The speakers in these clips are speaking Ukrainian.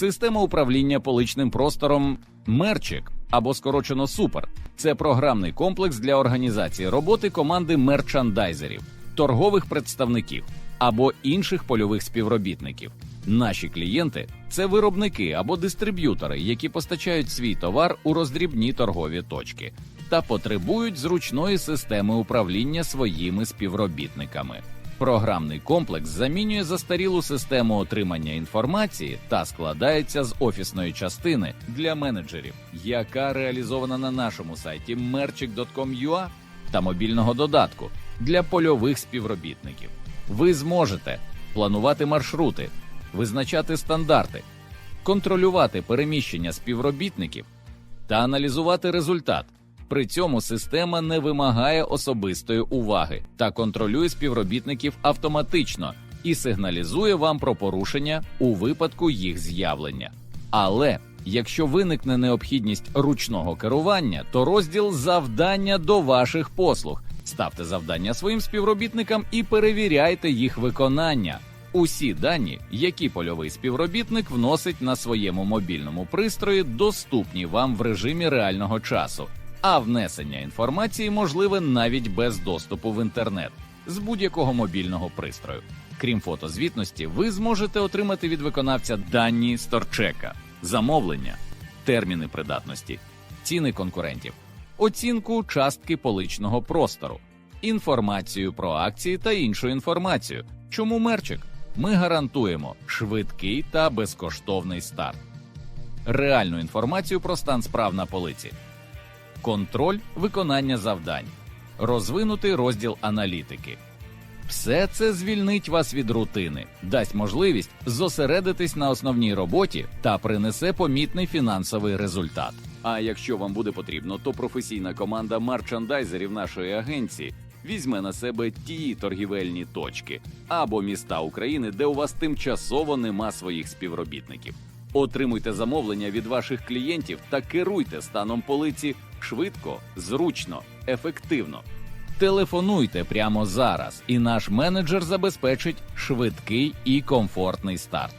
Система управління поличним простором Мерчик або скорочено Супер це програмний комплекс для організації роботи команди мерчандайзерів, торгових представників або інших польових співробітників. Наші клієнти це виробники або дистриб'ютори, які постачають свій товар у роздрібні торгові точки та потребують зручної системи управління своїми співробітниками. Програмний комплекс замінює застарілу систему отримання інформації та складається з офісної частини для менеджерів, яка реалізована на нашому сайті merchik.com.ua та мобільного додатку для польових співробітників. Ви зможете планувати маршрути, визначати стандарти, контролювати переміщення співробітників та аналізувати результат. При цьому система не вимагає особистої уваги та контролює співробітників автоматично і сигналізує вам про порушення у випадку їх з'явлення. Але якщо виникне необхідність ручного керування, то розділ завдання до ваших послуг. Ставте завдання своїм співробітникам і перевіряйте їх виконання. Усі дані, які польовий співробітник вносить на своєму мобільному пристрої, доступні вам в режимі реального часу, а внесення інформації можливе навіть без доступу в інтернет з будь-якого мобільного пристрою. Крім фотозвітності, ви зможете отримати від виконавця дані сторчека, замовлення, терміни придатності, ціни конкурентів, оцінку частки поличного простору, інформацію про акції та іншу інформацію. Чому мерчик? Ми гарантуємо швидкий та безкоштовний старт, реальну інформацію про стан справ на полиці, контроль виконання завдань, розвинутий розділ аналітики. Все це звільнить вас від рутини, дасть можливість зосередитись на основній роботі та принесе помітний фінансовий результат. А якщо вам буде потрібно, то професійна команда марчандайзерів нашої агенції візьме на себе ті торгівельні точки або міста України, де у вас тимчасово нема своїх співробітників. Отримуйте замовлення від ваших клієнтів та керуйте станом полиці швидко, зручно, ефективно. Телефонуйте прямо зараз, і наш менеджер забезпечить швидкий і комфортний старт.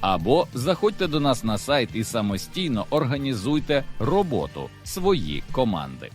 Або заходьте до нас на сайт і самостійно організуйте роботу свої команди.